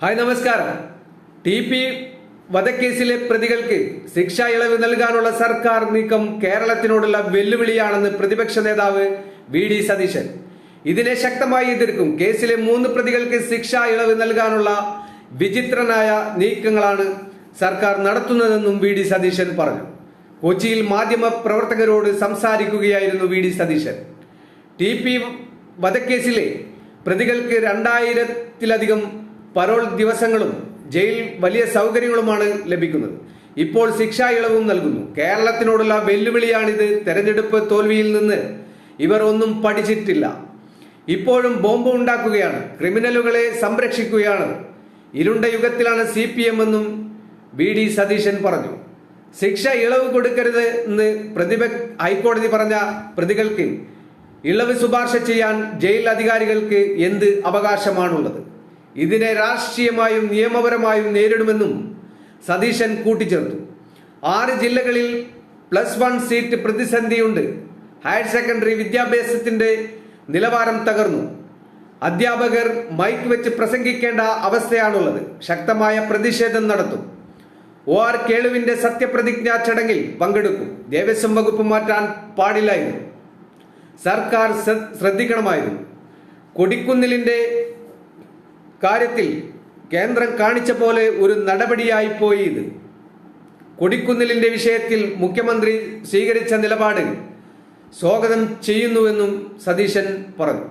Hi നമസ്കാരം. T P വധക്കേസിലെ പ്രതികൾക്ക് ശിക്ഷാ ഇളവ് നൽകാനുള്ള സർക്കാർ നീക്കം കേരളത്തിനോടുള്ള വെല്ലുവിളിയാണെന്ന് പ്രതിപക്ഷ നേതാവ് വി ഡി സതീശൻ. ഇതിനെ ശക്തമായി എതിർക്കും കേസിലെ മൂന്ന് പ്രതികൾക്ക് ശിക്ഷാ ഇളവ് നൽകാനുള്ള വിചിത്രനായ നീക്കങ്ങളാണ് സർക്കാർ നടത്തുന്നതെന്നും വി ഡി സതീശൻ പറഞ്ഞു. കൊച്ചിയിൽ മാധ്യമ പ്രവർത്തകരോട് സംസാരിക്കുകയായിരുന്നു V D Satheesan. T P വധക്കേസിലെ പ്രതികൾക്ക് രണ്ടായിരത്തിലധികം പരോൾ ദിവസങ്ങളും ജയിൽ വലിയ സൗകര്യങ്ങളുമാണ് ലഭിക്കുന്നത്. ഇപ്പോൾ ശിക്ഷാ ഇളവും നൽകുന്നു. കേരളത്തിനോടുള്ള വെല്ലുവിളിയാണിത്. തെരഞ്ഞെടുപ്പ് തോൽവിയിൽ നിന്ന് ഇവർ ഒന്നും പഠിച്ചിട്ടില്ല. ഇപ്പോഴും ബോംബ് ഉണ്ടാക്കുകയാണ്. ക്രിമിനലുകളെ സംരക്ഷിക്കുകയാണ്. ഇരുണ്ട യുഗത്തിലാണ് സി പി എം എന്നും വി ഡി സതീശൻ പറഞ്ഞു. ശിക്ഷ ഇളവ് കൊടുക്കരുത് എന്ന് പ്രതിപ ഹൈക്കോടതി പറഞ്ഞ പ്രതികൾക്ക് ഇളവ് ശുപാർശ ചെയ്യാൻ ജയിൽ അധികാരികൾക്ക് എന്ത് അവകാശമാണുള്ളത്? ഇതിനെ രാഷ്ട്രീയമായും നിയമപരമായും നേരിടുമെന്നും സതീശൻ കൂട്ടിച്ചേർത്തു. ആറ് ജില്ലകളിൽ പ്ലസ് വൺ സീറ്റ് പ്രതിസന്ധിയുണ്ട്. ഹയർ സെക്കൻഡറി വിദ്യാഭ്യാസത്തിന്റെ നിലവാരം തകർന്നു. അധ്യാപകർ മൈക്ക് വെച്ച് പ്രസംഗിക്കേണ്ട അവസ്ഥയാണുള്ളത്. ശക്തമായ പ്രതിഷേധം നടത്തും. ഒ ആർ കേളുവിന്റെ സത്യപ്രതിജ്ഞാ ചടങ്ങിൽ പങ്കെടുക്കും. ദേവസ്വം വകുപ്പ് മാറ്റാൻ പാടില്ലായിരുന്നു. സർക്കാർ ശ്ര- ശ്രദ്ധിക്കണമായിരുന്നു. കൊടിക്കുന്നിലിന്റെ കാര്യത്തിൽ കേന്ദ്രം കാണിച്ച പോലെ ഒരു നടപടിയായി പോയി ഇത്. കൊടിക്കുന്നിലിന്റെ വിഷയത്തിൽ മുഖ്യമന്ത്രി സ്വീകരിച്ച നിലപാട് സ്വാഗതം ചെയ്യുന്നുവെന്നും സതീശൻ പറഞ്ഞു.